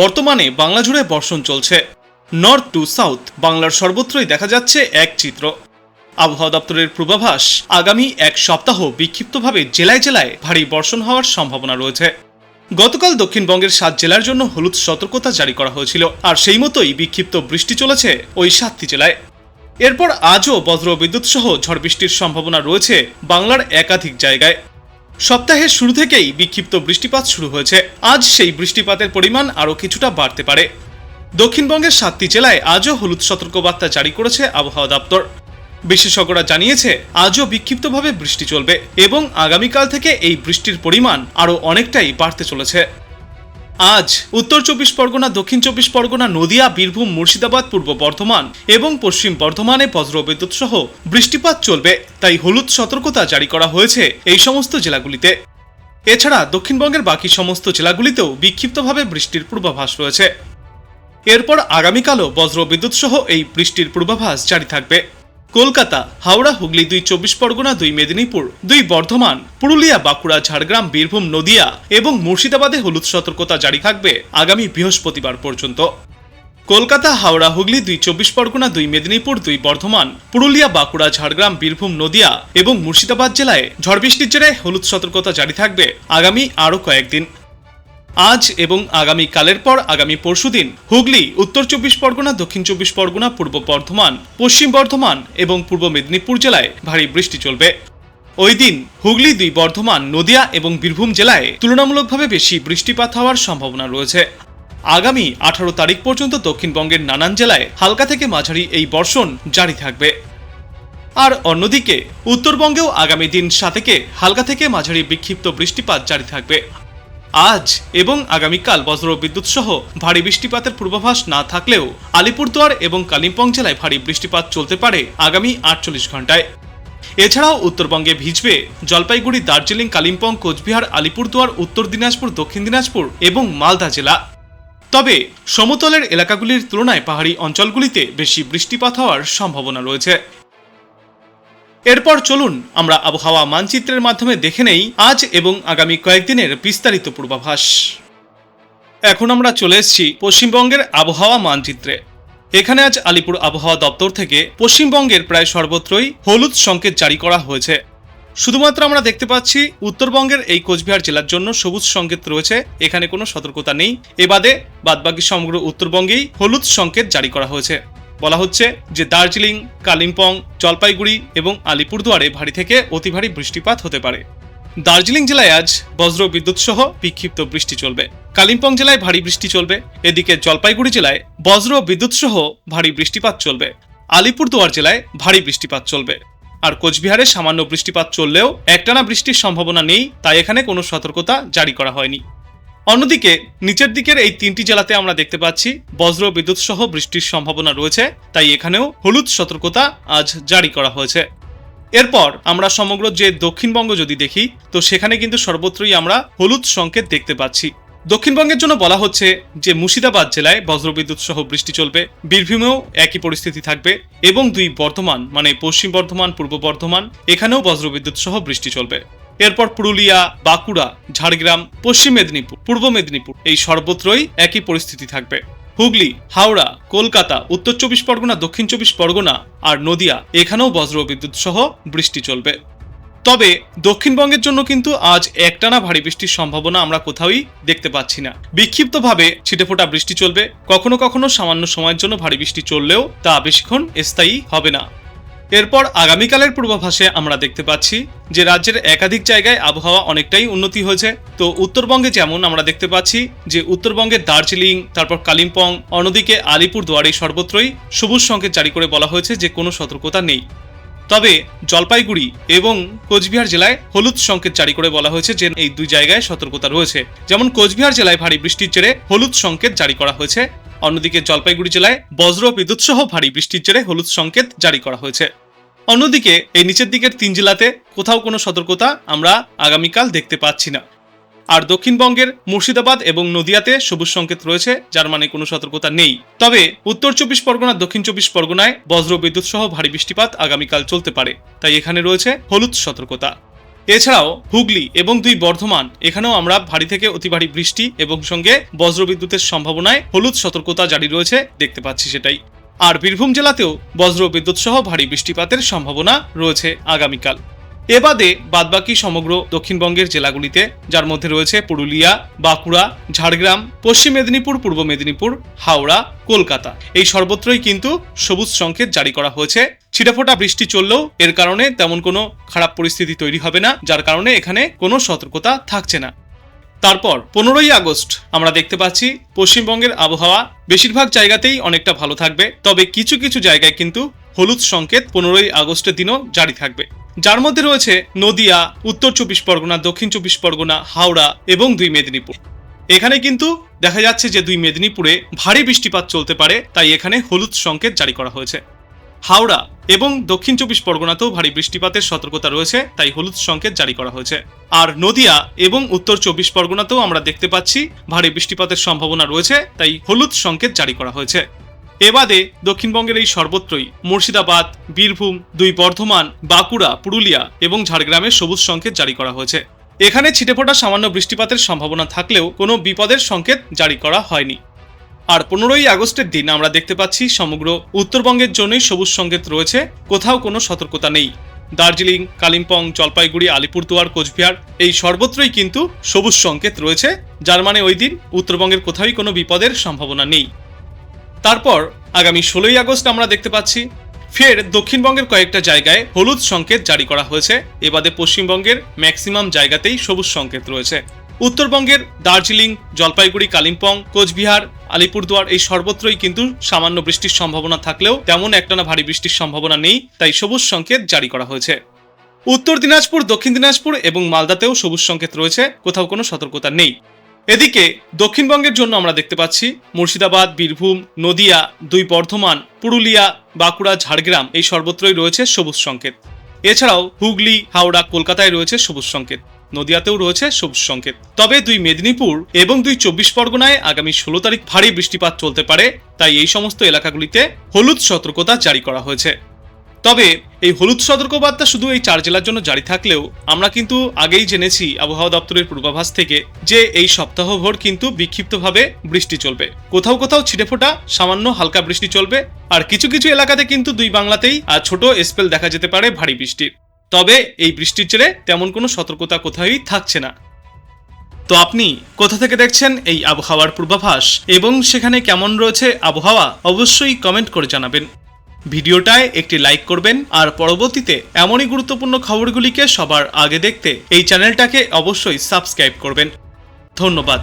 বর্তমানে বাংলা জুড়ে বর্ষণ চলছে। নর্থ টু সাউথ বাংলার সর্বত্রই দেখা যাচ্ছে এক চিত্র। আবহাওয়া দপ্তরের পূর্বাভাস, আগামী এক সপ্তাহ বিক্ষিপ্তভাবে জেলায় জেলায় ভারী বর্ষণ হওয়ার সম্ভাবনা রয়েছে। গতকাল দক্ষিণবঙ্গের সাত জেলার জন্য হলুদ সতর্কতা জারি করা হয়েছিল, আর সেই মতোই বিক্ষিপ্ত বৃষ্টি চলেছে ওই সাতটি জেলায়। এরপর আজও বজ্র বিদ্যুৎ সহ ঝড় বৃষ্টির সম্ভাবনা রয়েছে বাংলার একাধিক জায়গায়। সপ্তাহের শুরু থেকেই বিক্ষিপ্ত বৃষ্টিপাত শুরু হয়েছে। আজ সেই বৃষ্টিপাতের পরিমাণ আরও কিছুটা বাড়তে পারে। দক্ষিণবঙ্গের সাতটি জেলায় আজও হলুদ সতর্কবার্তা জারি করেছে আবহাওয়া দপ্তর। বিশেষজ্ঞরা জানিয়েছে, আজও বিক্ষিপ্তভাবে বৃষ্টি চলবে এবং আগামীকাল থেকে এই বৃষ্টির পরিমাণ আরও অনেকটাই বাড়তে চলেছে। আজ উত্তর চব্বিশ পরগনা, দক্ষিণ চব্বিশ পরগনা, নদিয়া, বীরভূম, মুর্শিদাবাদ, পূর্ব বর্ধমান এবং পশ্চিম বর্ধমানে বজ্রবিদ্যুৎ সহ বৃষ্টিপাত চলবে, তাই হলুদ সতর্কতা জারি করা হয়েছে এই সমস্ত জেলাগুলিতে। এছাড়া দক্ষিণবঙ্গের বাকি সমস্ত জেলাগুলিতেও বিক্ষিপ্তভাবে বৃষ্টির পূর্বাভাস রয়েছে। এরপর আগামীকালও বজ্রবিদ্যুৎ সহ এই বৃষ্টির পূর্বাভাস জারি থাকবে। কলকাতা, হাওড়া, হুগলি দুই চব্বিশ পরগনা, দুই মেদিনীপুর, দুই বর্ধমান, পুরুলিয়া, বাঁকুড়া, ঝাড়গ্রাম, বীরভূম, নদিয়া এবং মুর্শিদাবাদে হলুদ সতর্কতা জারি থাকবে আগামী বৃহস্পতিবার পর্যন্ত। কলকাতা, হাওড়া, হুগলি দুই চব্বিশ পরগনা, দুই মেদিনীপুর, দুই বর্ধমান, পুরুলিয়া, বাঁকুড়া, ঝাড়গ্রাম, বীরভূম, নদিয়া এবং মুর্শিদাবাদ জেলায় ঝড় বৃষ্টির জেরে হলুদ সতর্কতা জারি থাকবে আগামী আরও কয়েকদিন। আজ এবং আগামী কালের পর আগামী পরশুদিন হুগলি, উত্তর চব্বিশ পরগনা, দক্ষিণ চব্বিশ পরগনা, পূর্ব বর্ধমান, পশ্চিম বর্ধমান এবং পূর্ব মেদিনীপুর জেলায় ভারী বৃষ্টি চলবে। ওই দিন হুগলি, দুই বর্ধমান, নদিয়া এবং বীরভূম জেলায় তুলনামূলকভাবে বেশি বৃষ্টিপাত হওয়ার সম্ভাবনা রয়েছে। আগামী আঠারো তারিখ পর্যন্ত দক্ষিণবঙ্গের নানান জেলায় হালকা থেকে মাঝারি এই বর্ষণ জারি থাকবে। আর অন্যদিকে, উত্তরবঙ্গেও আগামী দিন সাতেকে হালকা থেকে মাঝারি বিক্ষিপ্ত বৃষ্টিপাত জারি থাকবে। আজ এবং আগামীকাল বজ্র বিদ্যুৎ সহ ভারী বৃষ্টিপাতের পূর্বাভাস না থাকলেও আলিপুরদুয়ার এবং কালিম্পং জেলায় ভারী বৃষ্টিপাত চলতে পারে আগামী আটচল্লিশ ঘন্টায় এছাড়াও উত্তরবঙ্গে ভিজবে জলপাইগুড়ি, দার্জিলিং, কালিম্পং, কোচবিহার, আলিপুরদুয়ার, উত্তর দিনাজপুর, দক্ষিণ দিনাজপুর এবং মালদা জেলা। তবে সমতলের এলাকাগুলির তুলনায় পাহাড়ি অঞ্চলগুলিতে বেশি বৃষ্টিপাত হওয়ার সম্ভাবনা রয়েছে। এরপর চলুন আমরা আবহাওয়া মানচিত্রের মাধ্যমে দেখে নেই আজ এবং আগামী কয়েকদিনের বিস্তারিত পূর্বাভাস। এখন আমরা চলে এসেছি পশ্চিমবঙ্গের আবহাওয়া মানচিত্রে। এখানে আজ আলিপুর আবহাওয়া দপ্তর থেকে পশ্চিমবঙ্গের প্রায় সর্বত্রই হলুদ সংকেত জারি করা হয়েছে। শুধুমাত্র আমরা দেখতে পাচ্ছি উত্তরবঙ্গের এই কোচবিহার জেলার জন্য সবুজ সংকেত রয়েছে, এখানে কোনো সতর্কতা নেই। এবাদে বাদবাকি সমগ্র উত্তরবঙ্গেই হলুদ সংকেত জারি করা হয়েছে। বলা হচ্ছে যে দার্জিলিং, কালিম্পং, জলপাইগুড়ি এবং আলিপুরদুয়ারে ভারী থেকে অতি ভারী বৃষ্টিপাত হতে পারে। দার্জিলিং জেলায় আজ বজ্র বিদ্যুৎ সহ বিক্ষিপ্ত বৃষ্টি চলবে। কালিম্পং জেলায় ভারী বৃষ্টি চলবে। এদিকে জলপাইগুড়ি জেলায় বজ্র বিদ্যুৎ সহ ভারী বৃষ্টিপাত চলবে। আলিপুরদুয়ার জেলায় ভারী বৃষ্টিপাত চলবে। আর কোচবিহারে সামান্য বৃষ্টিপাত চললেও একটানা বৃষ্টির সম্ভাবনা নেই, তাই এখানে কোনো সতর্কতা জারি করা হয়নি। অন্যদিকে, নিচের দিকের এই তিনটি জেলাতে আমরা দেখতে পাচ্ছি বজ্র বিদ্যুৎ সহ বৃষ্টির সম্ভাবনা রয়েছে, তাই এখানেও হলুদ সতর্কতা আজ জারি করা হয়েছে। এরপর আমরা সমগ্র যে দক্ষিণবঙ্গ যদি দেখি, তো সেখানে কিন্তু সর্বত্রই আমরা হলুদ সংকেত দেখতে পাচ্ছি। দক্ষিণবঙ্গের জন্য বলা হচ্ছে যে, মুর্শিদাবাদ জেলায় বজ্রবিদ্যুৎ সহ বৃষ্টি চলবে, বীরভূমেও একই পরিস্থিতি থাকবে এবং দুই বর্ধমান মানে পশ্চিম বর্ধমান, পূর্ব বর্ধমান, এখানেও বজ্রবিদ্যুৎ সহ বৃষ্টি চলবে। এরপর পুরুলিয়া, বাঁকুড়া, ঝাড়গ্রাম, পশ্চিম মেদিনীপুর, পূর্ব মেদিনীপুর এই সর্বত্রই একই পরিস্থিতি থাকবে। হুগলি, হাওড়া, কলকাতা, উত্তর চব্বিশ পরগনা, দক্ষিণ চব্বিশ পরগনা আর নদিয়া এখানেও বজ্র বিদ্যুৎ সহ বৃষ্টি চলবে। তবে দক্ষিণবঙ্গের জন্য কিন্তু আজ একটানা ভারী বৃষ্টির সম্ভাবনা আমরা কোথাওই দেখতে পাচ্ছি না। বিক্ষিপ্তভাবে ছিটেফোঁটা বৃষ্টি চলবে। কখনো কখনো সামান্য সময়ের জন্য ভারী বৃষ্টি চললেও তা বেশিক্ষণ স্থায়ী হবে না। এরপর আগামীকালের পূর্বাভাসে আমরা দেখতে পাচ্ছি যে রাজ্যের একাধিক জায়গায় আবহাওয়া অনেকটাই উন্নতি হয়েছে। তো উত্তরবঙ্গে যেমন আমরা দেখতে পাচ্ছি যে উত্তরবঙ্গের দার্জিলিং, তারপর কালিম্পং, অন্যদিকে আলিপুর দুয়ারে সর্বত্রই সবুজ সংকেত জারি করে বলা হয়েছে যে কোনো সতর্কতা নেই। তবে জলপাইগুড়ি এবং কোচবিহার জেলায় হলুদ সংকেত জারি করে বলা হয়েছে যে এই দুই জায়গায় সতর্কতা রয়েছে। যেমন কোচবিহার জেলায় ভারী বৃষ্টির জেরে হলুদ সংকেত জারি করা হয়েছে। অন্যদিকে জলপাইগুড়ি জেলায় বজ্র বিদ্যুৎ সহ ভারী বৃষ্টির জেরে হলুদ সংকেত জারি করা হয়েছে। অন্যদিকে এই নিচের দিকের তিন জেলাতে কোথাও কোনো সতর্কতা আমরা আগামীকাল দেখতে পাচ্ছি না। আর দক্ষিণবঙ্গের মুর্শিদাবাদ এবং নদিয়াতে সবুজ সংকেত রয়েছে, যার মানে কোনো সতর্কতা নেই। তবে উত্তর চব্বিশ পরগনা, দক্ষিণ চব্বিশ পরগনায় বজ্র বিদ্যুৎ সহ ভারী বৃষ্টিপাত আগামীকাল চলতে পারে। তাই এখানে রয়েছে হলুদ সতর্কতা। এছাড়াও হুগলি এবং দুই বর্ধমান, এখানেও আমরা ভারী থেকে অতি ভারী বৃষ্টি এবং সঙ্গে বজ্রবিদ্যুতের সম্ভাবনায় হলুদ সতর্কতা জারি রয়েছে, দেখতে পাচ্ছি সেটাই। আর বীরভূম জেলাতেও বজ্র বিদ্যুৎ সহ ভারী বৃষ্টিপাতের সম্ভাবনা রয়েছে আগামীকাল। এবাদে বাদবাকি সমগ্র দক্ষিণবঙ্গের জেলাগুলিতে, যার মধ্যে রয়েছে পুরুলিয়া, বাঁকুড়া, ঝাড়গ্রাম, পশ্চিম মেদিনীপুর, পূর্ব মেদিনীপুর, হাওড়া, কলকাতা। এই সর্বত্রই কিন্তু সবুজ সংকেত জারি করা হয়েছে। ছিটাফোটা বৃষ্টি চললেও এর কারণে তেমন কোনো খারাপ পরিস্থিতি তৈরি হবে না, যার কারণে এখানে কোনো সতর্কতা থাকছে না। তারপর, পনেরোই আগস্ট, আমরা দেখতে পাচ্ছি পশ্চিমবঙ্গের আবহাওয়া বেশিরভাগ জায়গাতেই অনেকটা ভালো থাকবে, তবে কিছু কিছু জায়গায় কিন্তু হলুদ সংকেত পনেরোই আগস্টের দিনও জারি থাকবে। যার মধ্যে রয়েছে নদিয়া, উত্তর চব্বিশ পরগনা, দক্ষিণ চব্বিশ পরগনা, হাওড়া এবং দুই মেদিনীপুর। এখানে কিন্তু দেখা যাচ্ছে যে দুই মেদিনীপুরে ভারী বৃষ্টিপাত চলতে পারে, তাই এখানে হলুদ সংকেত জারি করা হয়েছে। হাওড়া এবং দক্ষিণ চব্বিশ পরগনাতেও ভারী বৃষ্টিপাতের সতর্কতা রয়েছে, তাই হলুদ সংকেত জারি করা হয়েছে। আর নদিয়া এবং উত্তর চব্বিশ পরগনাতেও আমরা দেখতে পাচ্ছি ভারী বৃষ্টিপাতের সম্ভাবনা রয়েছে, তাই হলুদ সংকেত জারি করা হয়েছে। এবাদে দক্ষিণবঙ্গের এই সর্বত্রই মুর্শিদাবাদ, বীরভূম, দুই বর্ধমান, বাঁকুড়া, পুরুলিয়া এবং ঝাড়গ্রামে সবুজ সংকেত জারি করা হয়েছে। এখানে ছিটেফোঁটা সামান্য বৃষ্টিপাতের সম্ভাবনা থাকলেও কোনো বিপদের সংকেত জারি করা হয়নি। আর পনেরোই আগস্টের দিন আমরা দেখতে পাচ্ছি সমগ্র উত্তরবঙ্গের জন্যই সবুজ সংকেত রয়েছে, কোথাও কোনো সতর্কতা নেই। দার্জিলিং, কালিম্পং, জলপাইগুড়ি, আলিপুরদুয়ার, কোচবিহার এই সর্বত্রই কিন্তু সবুজ সংকেত রয়েছে, যার মানে ওই দিন উত্তরবঙ্গের কোথাওই কোনো বিপদের সম্ভাবনা নেই। তারপর আগামী ষোলোই আগস্ট আমরা দেখতে পাচ্ছি, ফের দক্ষিণবঙ্গের কয়েকটা জায়গায় হলুদ সংকেত জারি করা হয়েছে। এবাদে পশ্চিমবঙ্গের ম্যাক্সিমাম জায়গাতেই সবুজ সংকেত রয়েছে। উত্তরবঙ্গের দার্জিলিং, জলপাইগুড়ি, কালিম্পং, কোচবিহার, আলিপুরদুয়ার এই সর্বত্রই কিন্তু সামান্য বৃষ্টির সম্ভাবনা থাকলেও তেমন একটানা ভারী বৃষ্টির সম্ভাবনা নেই, তাই সবুজ সংকেত জারি করা হয়েছে। উত্তর দিনাজপুর, দক্ষিণ দিনাজপুর এবং মালদাতেও সবুজ সংকেত রয়েছে, কোথাও কোনো সতর্কতা নেই। এদিকে দক্ষিণবঙ্গের জন্য আমরা দেখতে পাচ্ছি মুর্শিদাবাদ, বীরভূম, নদিয়া, দুই বর্ধমান, পুরুলিয়া, বাঁকুড়া, ঝাড়গ্রাম এই সর্বত্রই রয়েছে সবুজ সংকেত। এছাড়াও হুগলি, হাওড়া, কলকাতায় রয়েছে সবুজ সংকেত। নদিয়াতেও রয়েছে সবুজ সংকেত। তবে দুই মেদিনীপুর এবং দুই চব্বিশ পরগনায় আগামী ষোলো তারিখ ভারী বৃষ্টিপাত চলতে পারে, তাই এই সমস্ত এলাকাগুলিতে হলুদ সতর্কতা জারি করা হয়েছে। তবে এই হলুদ সতর্কবার্তা শুধু এই চার জেলার জন্য জারি থাকলেও আমরা কিন্তু আগেই জেনেছি আবহাওয়া দপ্তরের পূর্বাভাস থেকে যে এই সপ্তাহভর কিন্তু বিক্ষিপ্তভাবে বৃষ্টি চলবে। কোথাও কোথাও ছিটেফোঁটা সামান্য হালকা বৃষ্টি চলবে, আর কিছু কিছু এলাকাতে কিন্তু দুই বাংলাতেই আর ছোট স্পেল দেখা যেতে পারে ভারী বৃষ্টির। তবে এই বৃষ্টির জেরে তেমন কোনো সতর্কতা কোথাওই থাকছে না। তো আপনি কোথা থেকে দেখছেন এই আবহাওয়ার পূর্বাভাস এবং সেখানে কেমন রয়েছে আবহাওয়া, অবশ্যই কমেন্ট করে জানাবেন। ভিডিওটায় একটি লাইক করবেন আর পরবর্তীতে এমনই গুরুত্বপূর্ণ খবরগুলিকে সবার আগে দেখতে এই চ্যানেলটাকে অবশ্যই সাবস্ক্রাইব করবেন। ধন্যবাদ।